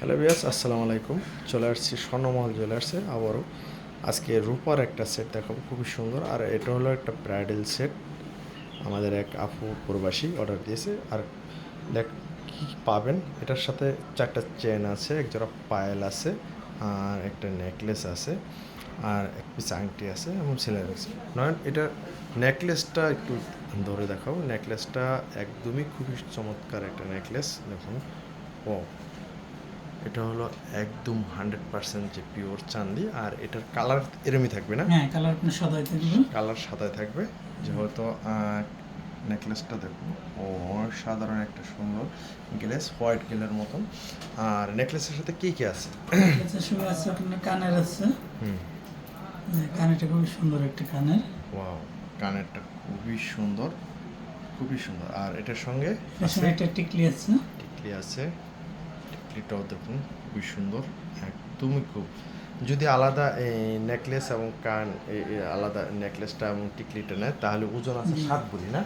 Hello বিয়াস আসসালামু আলাইকুম। চলে আসছি স্বর্ণমহল জুয়েলার্সে আবারও। আজকে রূপার একটা সেট দেখাবো, খুবই সুন্দর। আর এটা হলো একটা ব্রাইডাল সেট আমাদের এক আপু প্রবাসী অর্ডার দিয়েছে। আর দেখ, কী পাবেন? এটার সাথে চারটা চেন আছে, এক জোড়া পায়েল আছে, আর একটা নেকলেস আছে, আর এক পিস আংটি আছে, এবং সেলাই আছে। নয় এটা নেকলেসটা একটু ধরে দেখাবো। নেকলেসটা একদমই খুবই চমৎকার একটা নেকলেস দেখুন। ও এটা হলো একদম হান্ড্রেড পার্সেন্ট যে পিওর চান্দি আর এটার কালার এরমই থাকবে না? হ্যাঁ কালার আপনি সাদাই থাকবে। কালার সাদায় থাকবে। যেহেতু নেকলেসটা দেখুন ও সাধারণ একটা সুন্দর গ্লেস হোয়াইট গেলের মতন। আর নেকলেসের সাথে কি কি আছে? আছে আপনার কানের আছে। হুম। যে কানেরটা খুবই সুন্দর একটা কানের। ওয়াও কানেরটা খুবই সুন্দর খুবই সুন্দর। আর এটার সঙ্গে একটা টিকলি আছে। টিকলি আছে। টিকলিটাও দেখুন খুবই সুন্দর একদমই খুব। যদি আলাদা এই নেকলেস এবং কান আলাদা নেকলেসটা এবং টিকলিটা নেয় তাহলে ওজন আছে সাত ভরি না?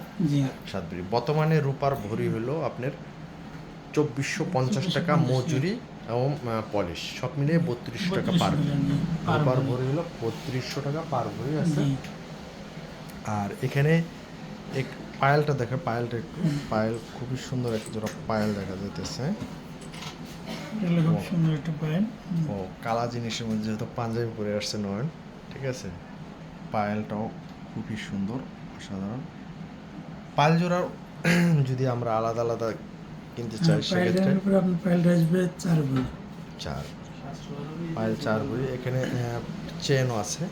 সাত ভরি। বর্তমানে রূপার ভরি হলো আপনার চব্বিশশো পঞ্চাশ টাকা মজুরি এবং পলিশ সব মিলিয়ে বত্রিশশো টাকা পার ভরি। রূপার ভরি। হলো বত্রিশশো টাকা পার ভরি আছে? আর এখানে এক পায়েলটা দেখে পায়েলটা একটু পায়েল খুবই সুন্দর একটা জোড়া পায়েল দেখা যাইতেছে। এগুলো খুব সুন্দর একটা পায়েল। ও কালা জিনিসের মধ্যে যেহেতু পাঞ্জাবি পরে আসছে নয়ন ঠিক আছে? পায়েলটাও খুবই সুন্দর অসাধারণ। পায়েল জোড়ার যদি আমরা আলাদা আলাদা কিনতে চাই সেক্ষেত্রে পায়েলটা আসবে চার ভরি চার পায়েল চার বই। এখানে চেনও আছে।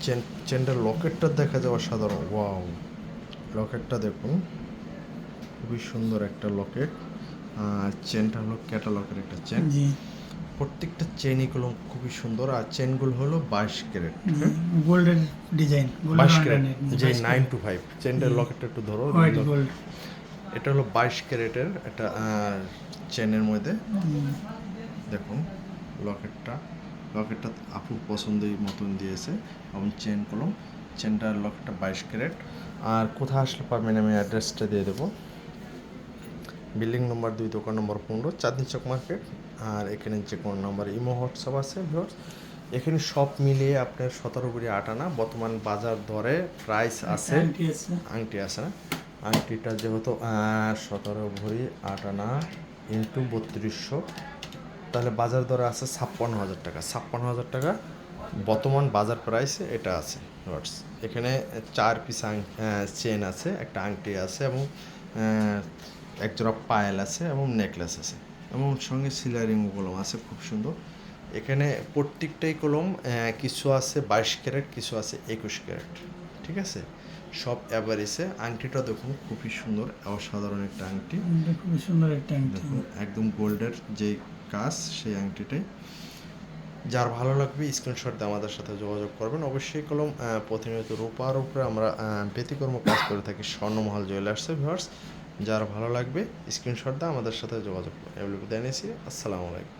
চেন চেনটার লকেটটা দেখা যায় অসাধারণ। ওয়াও। লকেটটা দেখুন। খুবই সুন্দর একটা লকেট। চেনটা হলো ক্যাটালকের একটা চেন প্রত্যেকটা চেনই গুলো খুবই সুন্দর। আর চেনগুলো হলো বাইশ ক্যারেট। গোল্ডেন ডিজাইন বাইশ ক্যারেট। যে নাইন টু ফাইভ চেনটার লকেটটা একটু ধরো এটা হলো বাইশ ক্যারেটের একটা চেনের মধ্যে। দেখুন লকেটটা লকেটটা আপুর পছন্দের মতন দিয়েছে। এবং চেন কলম চেনটার লকেটটা বাইশ ক্যারেট। আর কোথায় আসলে পাবেন আমি অ্যাড্রেসটা দিয়ে দেবো। বিল্ডিং নম্বর দুই দোকান নম্বর পনেরো চাঁদনি চক মার্কেট আর এখানে যে কোনো নম্বর ইমো হোয়াটসঅ্যাপ আছে ভিউয়ার্স। এখানে সব মিলিয়ে আপনার সতেরো কুড়ি আটানা বর্তমান বাজার দরে প্রাইস আছে। আংটি আছে না? আংটিটা যেহেতু সতেরো ভরি আট আনা ইন্টু বত্রিশশো। তাহলে বাজার দরে আছে ছাপ্পান্ন হাজার টাকা। ছাপ্পান্ন হাজার টাকা বর্তমান বাজার প্রাইসে এটা আছে Words। এখানে চার পিস চেন আছে একটা আংটি আছে এবং আহ, এক জোড়া পায়েল আছে এবং নেকলেস আছে এবং সঙ্গে সিলারিং কলম আছে খুব সুন্দর। এখানে প্রত্যেকটাই কলম কিছু আছে বাইশ ক্যারেট কিছু আছে একুশ ক্যারেট ঠিক আছে? সব অ্যাভারেজে আংটিটা দেখুন খুবই সুন্দর অসাধারণ একটা আংটি। খুবই সুন্দর একটা আংটি। দেখুন একদম গোল্ডের যে কাজ সেই আংটিটাই। যার ভালো লাগবে স্ক্রিনশট দিয়ে আমাদের সাথে যোগাযোগ করবেন। অবশ্যই কলম প্রতিনিয়ত রূপার উপরে আমরা ব্যতিকর্ম কাজ করে থাকি স্বর্ণমহল জুয়েলার্সে ভিউয়ার্স যার ভালো লাগবে স্ক্রিনশট দিয়ে আমাদের সাথে যোগাযোগ করবেন এগুলো জানিয়েছি নিয়েছি। আসসালামু আলাইকুম।